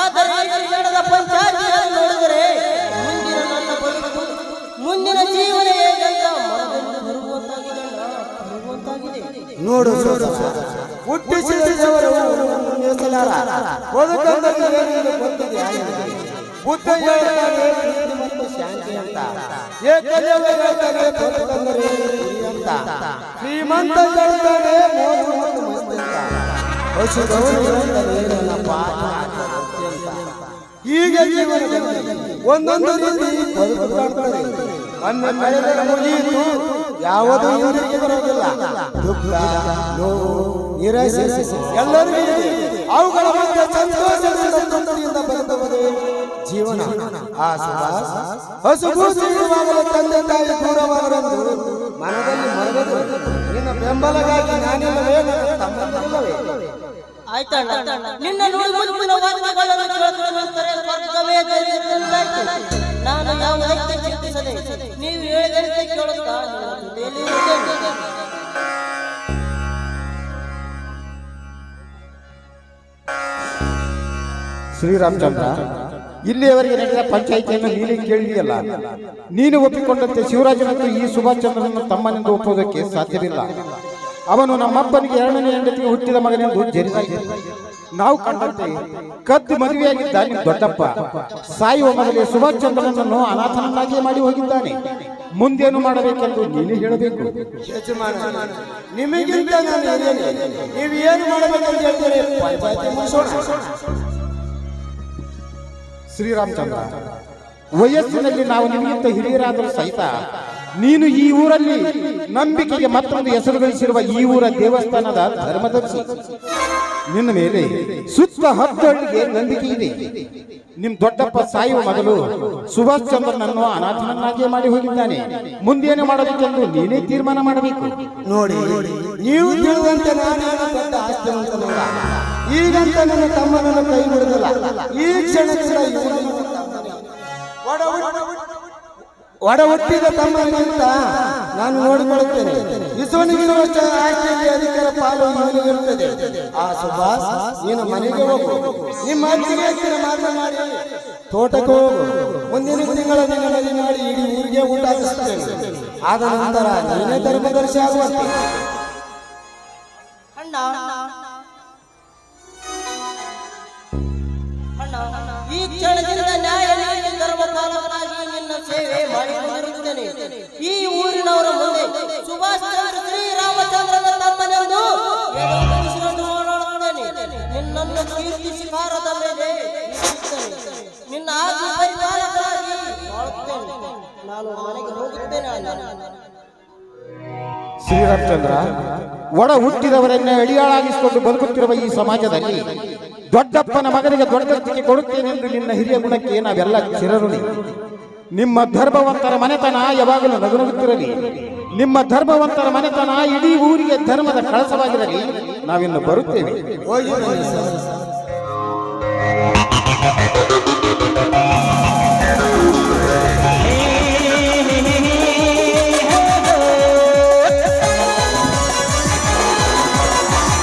ಆದರೆ ನಡೆದ ಪಂಚಾಯತಿಯನ್ನು ನೋಡಿದರೆ ಮುಂದಿನ ನನ್ನ ಬದುಕು ಮುಂದಿನ ಜೀವನ ನೋಡು ಅಂತ. ಶ್ರೀಮಂತ ಹೇಳ್ತಾನೆ ಮೋಸ ಮತ್ತು ಮಸ್ತಿ ಅಂತ. ಹಸಿದವರು ಹೇಳ್ತಾನೆ ನನ್ನ ಪಾಪ ಭಕ್ತಿ ಜೀವನದಲ್ಲಿ ಒಂದೊಂದು ಮುಗಿಯಿತು. ಯಾವುದೂ ಬರೋದಿಲ್ಲ ದುಃಖ, ನೋವು, ನಿರಾಸೆ. ಅವುಗಳ ಜೀವನ. ಆ ತಾಯಿ ಮನದಲ್ಲಿ ನಿನ್ನ ಬೆಂಬಲಗಾಗಿ ನಾನಿಲ್ಲವೇ, ನಿನ್ನ ನಾನು ಯಾವುದಕ್ಕೆ ಚಿಂತಿಸದೆ. ನೀವು ಹೇಳಿದಂತೆ ಕೇಳುತ್ತಾ. ಶ್ರೀರಾಮಚಂದ್ರ, ಇಲ್ಲಿಯವರೆಗೆ ನಡೆದ ಪಂಚಾಯಿತಿಯನ್ನು ನೀನೇ ಕೇಳಿದೆಯಲ್ಲ. ನೀನು ಒಪ್ಪಿಕೊಂಡಂತೆ ಶಿವರಾಜ ಮತ್ತು ಈ ಸುಭಾಷ್ ಚಂದ್ರನನ್ನು ತಮ್ಮನಿಂದ ಒಪ್ಪುವುದಕ್ಕೆ ಸಾಧ್ಯವಿಲ್ಲ. ಅವನು ನಮ್ಮಪ್ಪನಿಗೆ ಎರಡನೇ ಹೆಂಡತಿಗೆ ಹುಟ್ಟಿದ ಮಗನೆಂದು ಜರಿದಾಗಿದೆ ನಾವು ಕಂಡಂತೆ ಕದ್ದು ಮದುವೆಯಾಗಿದ್ದ ನಿಮ್ಮ ದೊಡ್ಡಪ್ಪ ಸಾಯುವ ಮೊದಲೇ ಸುಭಾಷ್ ಚಂದ್ರನನ್ನು ಅನಾಥನನ್ನಾಗಿಯೇ ಮಾಡಿ ಹೋಗಿದ್ದಾನೆ ಮುಂದೇನು ಮಾಡಬೇಕೆಂದು ನೀನೇ ಹೇಳಬೇಕು ನಿಮಗಿಂತ. ನೀವು ಏನು ಹೇಳ್ತೀರಿ ಶ್ರೀರಾಮಚಂದ್ರ ವಯಸ್ಸಿನಲ್ಲಿ ನಾವು ನಿಮಗಿಂತ ಹಿರಿಯರಾದರೂ ಸಹಿತ ನೀನು ಈ ಊರಲ್ಲಿ ನಂಬಿಕೆಗೆ ಮತ್ತೊಂದು ಹೆಸರು ಗಳಿಸಿರುವ ಈ ಊರ ದೇವಸ್ಥಾನದ ಧರ್ಮದರ್ಶಿ. ನಿನ್ನ ಮೇಲೆ ಸುತ್ತ ಹತ್ತು ಹಳ್ಳಿಗೆ ನಂಬಿಕೆ ಇದೆ. ನಿಮ್ ದೊಡ್ಡಪ್ಪ ಸಾಯುವ ಮೊದಲು ಸುಭಾಷ್ ಚಂದ್ರನನ್ನು ಅನಾಥನನ್ನಾಗಿಯೇ ಮಾಡಿ ಹೋಗಿದ್ದಾನೆ. ಮುಂದೇನು ಮಾಡಬೇಕೆಂದು ನೀನೇ ತೀರ್ಮಾನ ಮಾಡಬೇಕು. ನೋಡಿ, ನೀವು ಈಗಂತ ನನ್ನ ತಮ್ಮನನ್ನು ಕೈ ಈ ಕ್ಷಣ ತಮ್ಮನೇ. ಒಡ ಹುಟ್ಟ- ಒಡ ಹುಟ್ಟಿದ ತಮ್ಮನಿಗಿಂತ ನಾನು ನೋಡಿಕೊಳ್ಳುತ್ತೇನೆ ಆಸ್ತಿಯಲ್ಲಿ ಅಧಿಕಾರ ಪಾಲು ಇವನಿಗಿರುತ್ತದೆ ಆ ಸುಭಾಷ್, ನೀನು ಮನೆಗೆ ಹೋಗು. ನಿಮ್ಮ ಅತ್ತಿಗೆ ಮಾತ್ರ ಮಾತನಾಡಿ ತೋಟಕ್ಕೆ ಹೋಗು. ಮುಂದಿನ ತಿಂಗಳ ದಿನಗಳಲ್ಲಿ ಮಾಡಿ ಇಡೀ ಊರಿಗೆ ಊಟ ಹಾಕಿಸುತ್ತೇನೆ ಆದ ನಂತರ ನೀನೇ ಧರ್ಮದರ್ಶಿ ಆಗುವಂತೆ. ಅಣ್ಣ ಈ ಊರಿನವರ ಮುಂದೆ ಸುಭಾಷ್ ಚಂದ್ರ ಶ್ರೀರಾಮಚಂದ್ರನ ತಮ್ಮನೆಂದು ನಿನ್ನನ್ನು ಕೀರ್ತಿಸಿ ಕಾರದ ಮೇಲೆ. ನಿನ್ನ ಆಜ್ಞೆ ಪರಿಪಾಲಕರಾಗಿ ನಾನು ಮನೆಗೆ ಹೋಗುತ್ತೇನೆ ಶ್ರೀರಾಮಚಂದ್ರ ಒಡ ಹುಟ್ಟಿದವರನ್ನೇ ಅಡಿಯಾಳಾಗಿಸಿಕೊಂಡು ಬದುಕುತ್ತಿರುವ ಈ ಸಮಾಜದಲ್ಲಿ ದೊಡ್ಡಪ್ಪನ ಮಗನಿಗೆ ದೊಡ್ಡತ್ತಿಗೆ ಕೊಡುತ್ತೇನೆಂದು ನಿನ್ನ ಹಿರಿಯ ಗುಣಕ್ಕೆ ನಾವೆಲ್ಲ ಚಿರಋಣಿ. ನಿಮ್ಮ ಧರ್ಮವಂತರ ಮನೆತನ ಯಾವಾಗಲೂ ನಗುನಗುತ್ತಿರಲಿ. ನಿಮ್ಮ ಧರ್ಮವಂತರ ಮನೆತನ ಇಡೀ ಊರಿಗೆ ಧರ್ಮದ ಕಳಸವಾಗಿರಲಿ. ನಾವಿನ್ನು ಬರುತ್ತೇವೆ.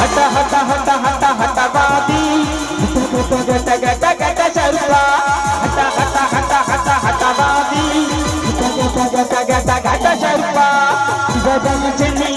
ಹಠ ಹಠ 咱们见面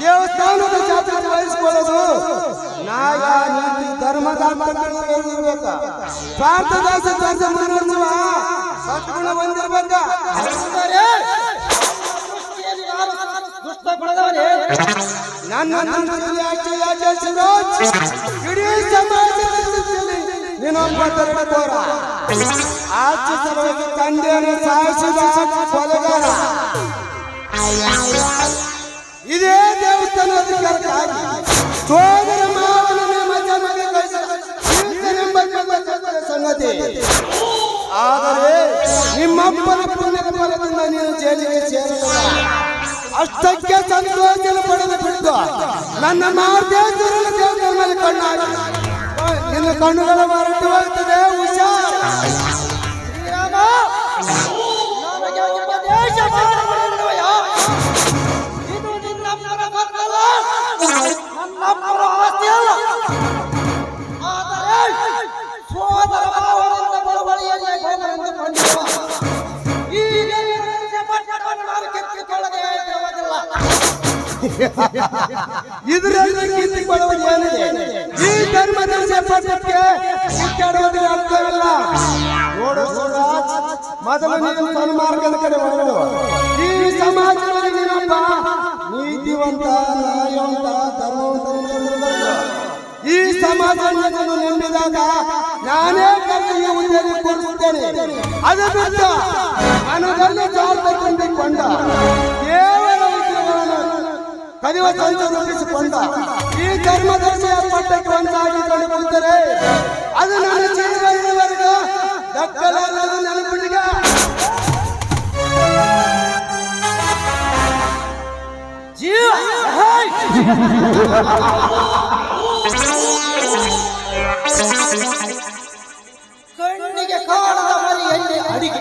ದೇವಸ್ಥಾನದ ಜಾತ್ರೆ ವಹಿಸಿಕೊಳ್ಳೋದು ನಾಯ ನೀತಿ ಧರ್ಮದ ಇರಬೇಕ ಭಾರತದಾಸ ದಾಸ ಮುನ್ನಡೆಸುವ ಸದ್ಗುಣ ಹೊಂದಿರ್ಬೇಕ ಅಂದರೆ ಸೃಷ್ಟಿಯಲ್ಲಿ ಯಾರು ಸುತ್ತ ಬೆಳೆದವನೇ ನನ್ನ ನಂತರದಲ್ಲಿ ಆಚೆ ಆಚೆ ಶಿವರಾಜ್ ಇಡೀ ಸಮಾಜದ ಸುತ್ತಲಿ ನೀನೊಬ್ಬ ತರಕೋರ ಆಚೆ ಸಲುವಾಗಿ ತಂದೆಯನ್ನು ಸಾಯಿಸಿದ ಕೊಲೆಗಾರ ಇದೇ ದೇವಸ್ಥಾನ ಅಧಿಕಾರಕ್ಕಾಗಿ ಸೋದರ ಮಾವನನ್ನೇ ಮಜಾ ಮಾಡಿ ಕಳಿಸಿದ ಈತನೆಂಬ ಕೆಟ್ಟ ಸಂಗತಿ. ಆದರೆ ನಿಮ್ಮಪ್ಪನ ಪುಣ್ಯದ ಫಲದಿಂದ ನೀನು ಜೈಲಿಗೆ ಸೇರಲಿಲ್ಲ. ಅಷ್ಟಕ್ಕೆ ಸಂತೋಷ ಪಡೆದು ಬಿಟ್ಟು ನನ್ನ ಮಾರ್ಗೇಶ್ವರನ ನಿನ್ನ ಕಣ್ಣುಗಳ ಹೊರಟು ಹೋಗ್ತದೆ, ಹುಷಾರ್. ಇದು ನಿನ್ನಪ್ಪನ ಮಕ್ಕಳ ನನ್ನಪ್ಪನ ಆಸ್ತಿ ಅಲ್ಲ. ಆದರೆ ಸೋದರ ಭಾವದಿಂದ ಬಳುವಳಿಯಲ್ಲಿ ಹೋಗಲೆಂದು ಕೊಂಡಿರುವ ಈ ದೇವರ ಪಟ್ಟಣವನ್ನು ನಾನು ಕಿತ್ತುಕೊಳ್ಳದೆ ಇರುವುದಿಲ್ಲ. ಇದರಲ್ಲಿ ಕಿತ್ತಿಕೊಳ್ಳುವುದು ಏನಿದೆ? ಈ ಧರ್ಮದ ಪಟ್ಟಕ್ಕೆ ಸಿಕ್ಕಾಡೋದು ಅರ್ಥವಿಲ್ಲ. ನೋಡು ಸನ್ಮಾರ್ಗದ ಕಡೆ ಈ ಸಮಾಜದಲ್ಲಿ ನೀನಪ್ಪ ನೀತಿವಂತ, ನ್ಯಾಯವಂತ ಧರ್ಮವಂತ ಈ ಸಮಾಜವನ್ನು ನಂಬಿದಾಗ ನಾನೇ ಕರ್ತವ್ಯ ಉದ್ಯೋಗ ಕೊಡುತ್ತೇನೆ ಅದು ಬಿಟ್ಟು ಮನದಲ್ಲಿ ಸ್ವಾರ್ಥ ತುಂಬಿಕೊಂಡ ಕೇವಲ ಕಲಿಯುವ ತಂತ್ರ ರೂಪಿಸಿಕೊಂಡ ಈ ಧರ್ಮದರ್ಶಿಯ ದಕ್ಕಲಾಗದು ನೆನಪಿಡಿಗ ಜೀವ. ಕಣ್ಣಿಗೆ ಕಾಣದ ಮರಿಯಲ್ಲಿ ಅಡಿಗೆ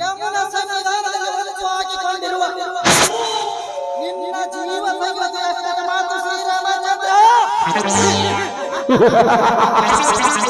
ಯಮನ ಸಂವಿಧಾನದಲ್ಲಿ ಹೊರತು ಹಾಕಿಕೊಂಡಿರುವ ನಿನ್ನ ಜೀವ ಮಾತು ಶ್ರೀರಾಮಚಂದ್ರ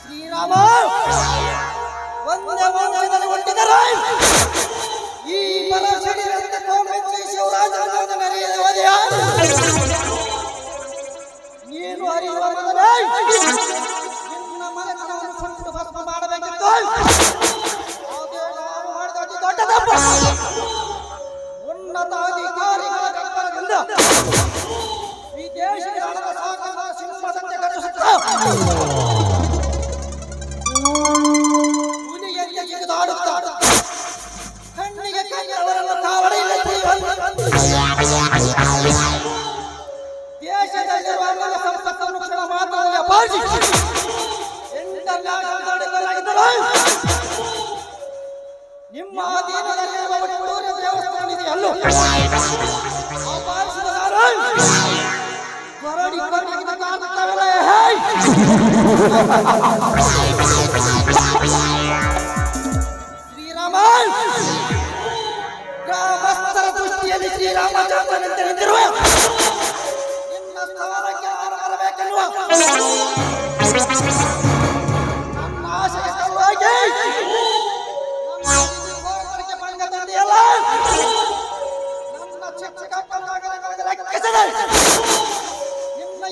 ಶ್ರೀರಾಮ ಈ ಶಿವರಾಜನ ಮೆರೆಯದೆ ನೀನು ಅರಿಯುವ ನಿಮ್ಮ ಅಧೀನದಲ್ಲಿರುವ ಒಟ್ಟೂರಿನ ದೇವಸ್ಥಾನ ಕೊರಡಿಗಿಂತ ಕಾಣುತ್ತವಲ್ಲ ಹೇಯ್! ಶ್ರೀರಾಮಚಂದ್ರನಂತೆ ನಿಂತಿರುವ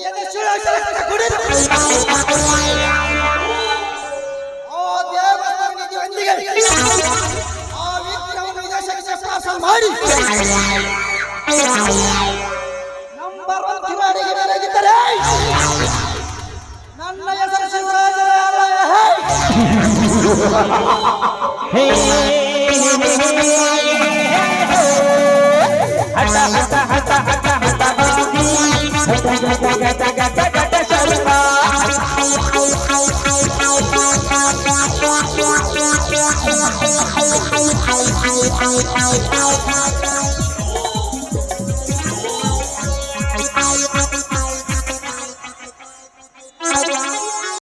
ಎದೆ ಓ ಆ ವಿದೇಶಕ್ಕೆ ಮಾಡಿ ನನ್ನ ಹೆಸರು ಹಠ ಹಠ ಹಠ